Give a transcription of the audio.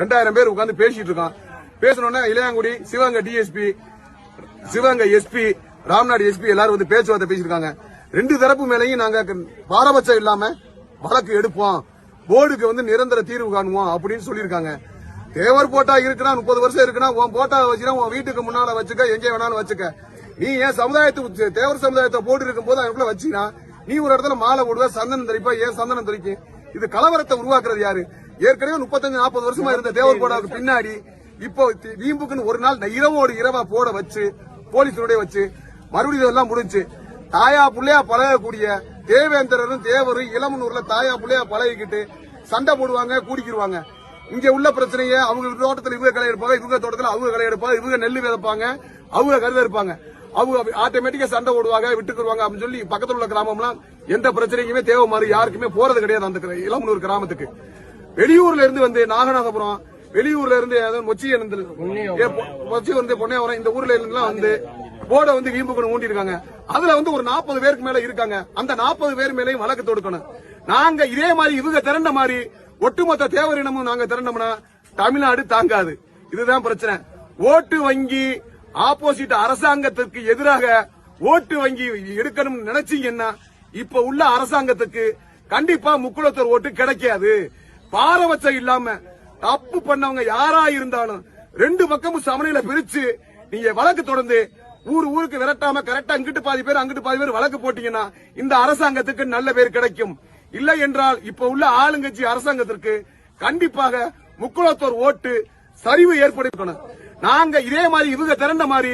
ரெண்டாயிரம் பேர் உட்காந்து பேசிட்டு இருக்கான். பேசணும்னா Ilayangudi Sivaganga DSP Sivaganga SP Ramnad SP எல்லாரும் வந்து பேச்சுவார்த்தை பேசியிருக்காங்க. ரெண்டு தரப்பு மேலையும் நாங்க பாரபட்சம் இல்லாம வழக்கு எடுப்போம். போர்டுக்கு வந்து நிரந்தர தீர்வு காணுவோம் அப்படின்னு சொல்லியிருக்காங்க. தேவர் போட்டா இருக்குன்னா முப்பது வருஷம் இருக்குன்னா உன் போட்டா வச்சுனா உன் வீட்டுக்கு முன்னால வச்சுக்க எங்கே வேணாலும் வச்சுக்க. நீ ஏன் சமுதாயத்துக்கு தேவர் சமுதாயத்தை போட்டு இருக்கும் போது அதுக்குள்ள வச்சுனா நீ ஒரு இடத்துல மாலை போடுவ சந்தனம் தெளிப்பா ஏன் சந்தனம் தெளிக்கும் இது கலவரத்தை உருவாக்குறது யாரு? ஏற்கனவே முப்பத்தஞ்சு நாற்பது வருஷமா இருந்த தேவர் போடாவுக்கு பின்னாடி இப்போ வீம்புக்குன்னு ஒரு நாள் இரவோடு இரவா போட வச்சு போலீஸோட வச்சு மறுபடியும் இதெல்லாம் முடிஞ்சு தாயா புள்ளையா பழகக்கூடிய தேவேந்திரரும் தேவரும் இளமனூர்ல தாயா புள்ளையா பழகிக்கிட்டு சண்டை போடுவாங்க கூடிக்கிடுவாங்க இங்க உள்ள பிரச்சனைய அவங்க தோட்டத்துல இவங்க களை எடுப்பாங்க இவங்க தோட்டத்துல அவங்க களை எடுப்பாங்க இவங்க நெல் விதைப்பாங்க அவங்க கருத இருப்பாங்க அவங்க ஆட்டோமேட்டிக்கா சண்டை போடுவாங்க விட்டுக்குருவாங்க அப்படின்னு சொல்லி பக்கத்துல உள்ள கிராமம்லாம் எந்த பிரச்சனைக்குமே தேவைமாறு யாருக்குமே போறது கிடையாது அந்த இளமனூர் கிராமத்துக்கு. வெளியூர்ல இருந்து வந்து நாகநாதபுரம் வெளியூர்ல இருந்து மொச்சி இருந்து மொச்சி வந்து பொன்னையவரம் இந்த ஊர்ல இருந்துலாம் வந்து போர்டை வந்து வீம்புக்கு ஊண்டி இருக்காங்க அதுல வந்து ஒரு நாற்பது பேருக்கு மேல இருக்காங்க. அந்த நாற்பது பேர் மேலையும் வழக்கு தொடுக்கணும். நாங்க இதே மாதிரி இவங்க திரண்ட மாதிரி ஒட்டுமொத்த தேவரினமும் நாங்க திரண்டோம்னா தமிழ்நாடு தாங்காது. இதுதான் பிரச்சனை. ஓட்டு வங்கி ஆப்போசிட் அரசாங்கத்திற்கு எதிராக ஓட்டு வங்கி எடுக்கணும்னு நினைச்சீங்கன்னா இப்ப உள்ள அரசாங்கத்துக்கு கண்டிப்பா முக்குளத்தூர் ஓட்டு கிடைக்காது. பாரபட்சம் இல்லாம தப்பு பண்ணவங்க யாரா இருந்தாலும் ரெண்டு பக்கமும் சமநிலை பிரிச்சு நீங்க வழக்கு தொடர்ந்து ஊர் ஊருக்கு விரட்டாம கரெக்டா இங்கிட்டு பாதி பேர் அங்கிட்டு பாதி பேர் வழக்கு போட்டீங்கன்னா இந்த அரசாங்கத்துக்கு நல்ல பேர் கிடைக்கும். இல்லை என்றால் இப்ப உள்ள ஆளுங்கட்சி அரசாங்கத்திற்கு கண்டிப்பாக முக்குளத்தோர் ஓட்டு சரிவு ஏற்படுத்தணும். நாங்க இதே மாதிரி இவங்க திரண்ட மாதிரி